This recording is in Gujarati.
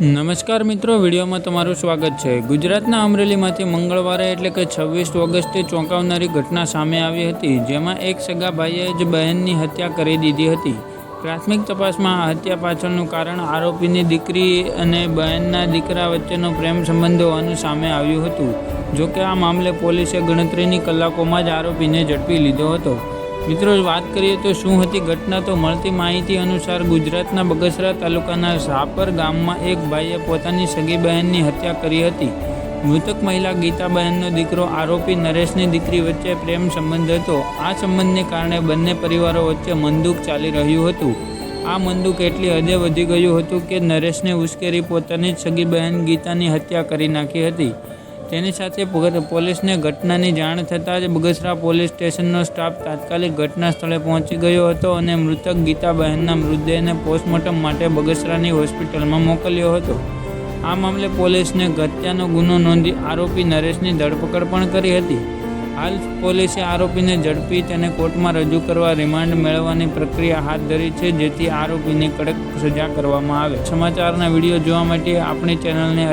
નમસ્કાર મિત્રો, વિડીયોમાં તમારું સ્વાગત છે. ગુજરાતના અમરેલીમાંથી મંગળવારે એટલે કે છવ્વીસ ઓગસ્ટે ચોંકાવનારી ઘટના સામે આવી હતી, જેમાં એક સગા ભાઈએ જ બહેનની હત્યા કરી દીધી હતી. પ્રાથમિક તપાસમાં આ હત્યા પાછળનું કારણ આરોપીની દીકરી અને બહેનના દીકરા વચ્ચેનો પ્રેમ સંબંધ હોવાનું સામે આવ્યું હતું. જોકે આ મામલે પોલીસે ગણતરીની કલાકોમાં જ આરોપીને ઝડપી લીધો હતો. મિત્રો વાત કરીએ તો શું હતી ઘટના, તો મળતી માહિતી અનુસાર ગુજરાતના બગસરા તાલુકાના સાપર ગામમાં એક ભાઈએ પોતાની સગી બહેનની હત્યા કરી હતી. મૃતક મહિલા ગીતાબહેનનો દીકરો આરોપી નરેશની દીકરી વચ્ચે પ્રેમ સંબંધ હતો. આ સંબંધને કારણે બંને પરિવારો વચ્ચે મંદુક ચાલી રહ્યું હતું. આ મંદુક એટલી હદે વધી ગયું હતું કે નરેશને ઉશ્કેરી પોતાની જ સગી બહેન ગીતાની હત્યા કરી નાખી હતી. તેની સાથે પોલીસને ઘટનાની જાણ થતાં જ બગસરા પોલીસ સ્ટેશનનો સ્ટાફ તાત્કાલિક ઘટના સ્થળે પહોંચી ગયો હતો અને મૃતક ગીતાબહેનના મૃતદેહને પોસ્ટમોર્ટમ માટે બગસરાની હોસ્પિટલમાં મોકલ્યો હતો. આ મામલે પોલીસને હત્યાનો ગુનો નોંધી આરોપી નરેશની ધરપકડ પણ કરી હતી. હાલ પોલીસે આરોપીને ઝડપી તેને કોર્ટમાં રજૂ કરવા રિમાન્ડ મેળવવાની પ્રક્રિયા હાથ ધરી છે, જેથી આરોપીને કડક સજા કરવામાં આવે. સમાચારના વીડિયો જોવા માટે આપણી ચેનલને